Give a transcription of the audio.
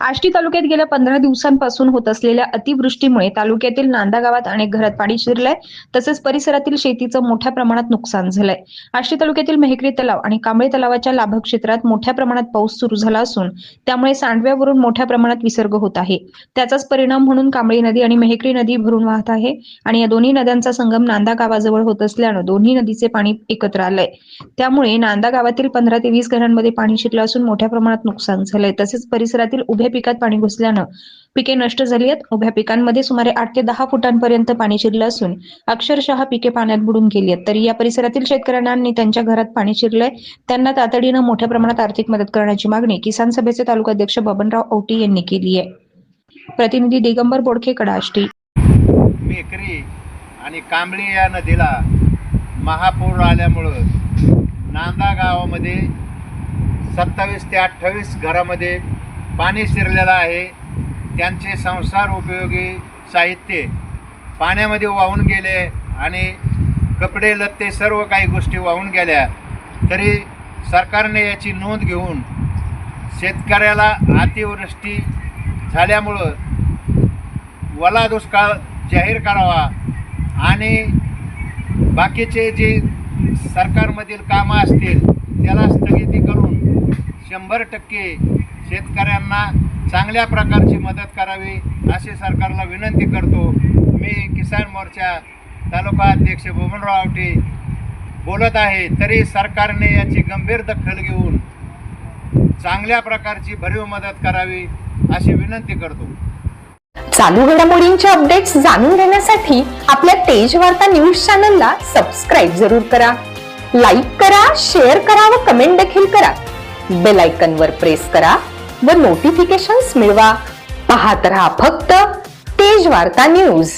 आष्टी तालुक्यात गेल्या पंधरा दिवसांपासून होत असलेल्या अतिवृष्टीमुळे तालुक्यातील नांदा गावात अनेक घरात पाणी शिरलंय. तसेच परिसरातील शेतीचं मोठ्या प्रमाणात नुकसान झालंय. आष्टी तालुक्यातील मेहकरी तलाव आणि कांबळे तलावाच्या लाभक्षेत्रात मोठ्या प्रमाणात पाऊस सुरू झाला असून त्यामुळे सांडव्यावरून मोठ्या प्रमाणात विसर्ग होत आहे. त्याचाच परिणाम म्हणून कांबळी नदी आणि मेहकरी नदी भरून वाहत आहे आणि या दोन्ही नद्यांचा संगम नांदा गावाजवळ होत असल्यानं दोन्ही नदीचे पाणी एकत्र आलंय. त्यामुळे नांदा गावातील पंधरा ते वीस घरांमध्ये पाणी शिरलं असून मोठ्या प्रमाणात नुकसान झालंय. तसेच परिसरातील उभ्या पिकात पाणी घुसल्यानं पिके नष्ट झाली आहेत. उभ्या पिकांमध्ये सुमारे आठ ते दहा फुटांपर्यंत पाणी शिरलं असून अक्षरशः पिके पाण्यात बुडून गेली आहेत. तरी या परिसरातील शेतकऱ्यांनी त्यांच्या घरात पाणी शिरलंय. त्यांना तातडीनं मोठ्या प्रमाणात आर्थिक मदत करण्याची मागणी किसान सभेचे तालुकाध्यक्ष बबनराव औटी यांनी केली आहे. प्रतिनिधी दिगंबर बोडखे कडाष्टी. मेकरी आणि कांबळी या नदीला महापूर आल्यामुळं नांदा गावामध्ये सत्तावीस ते अठ्ठावीस घरामध्ये पाणी शिरलेलं आहे. त्यांचे संसार उपयोगी साहित्य पाण्यामध्ये वाहून गेले आणि कपडे लत्ते सर्व काही गोष्टी वाहून गेल्या. तरी सरकारने याची नोंद घेऊन शेतकऱ्याला अतिवृष्टी झाल्यामुळं वला दुष्काळ जाहीर करावा आणि बाकीचे जे सरकारमधील कामं असतील त्याला स्थगिती करून शंभर टक्के शेतकऱ्यांना चांगल्या प्रकारची मदत करावी अशी सरकारला विनंती करतो. मी किसान मोर्चा तालुका अध्यक्ष बोमनराव आवटे बोलत आहे तरी सरकारने याची गंभीर दखल घेऊन चांगल्या प्रकारची भरीव मदत करावी अशी विनंती करतो. चालू घडामोडींचे अपडेट्स जाणून घेण्यासाठी आपल्या तेज वार्ता न्यूज चॅनलला सबस्क्राईब जरूर करा. लाईक करा शेअर करा व कमेंट देखील करा. बेल आयकन वर प्रेस करा. व नोटिफिकेशन्स मिळवा. पाहत रहा फक्त तेज वार्ता न्यूज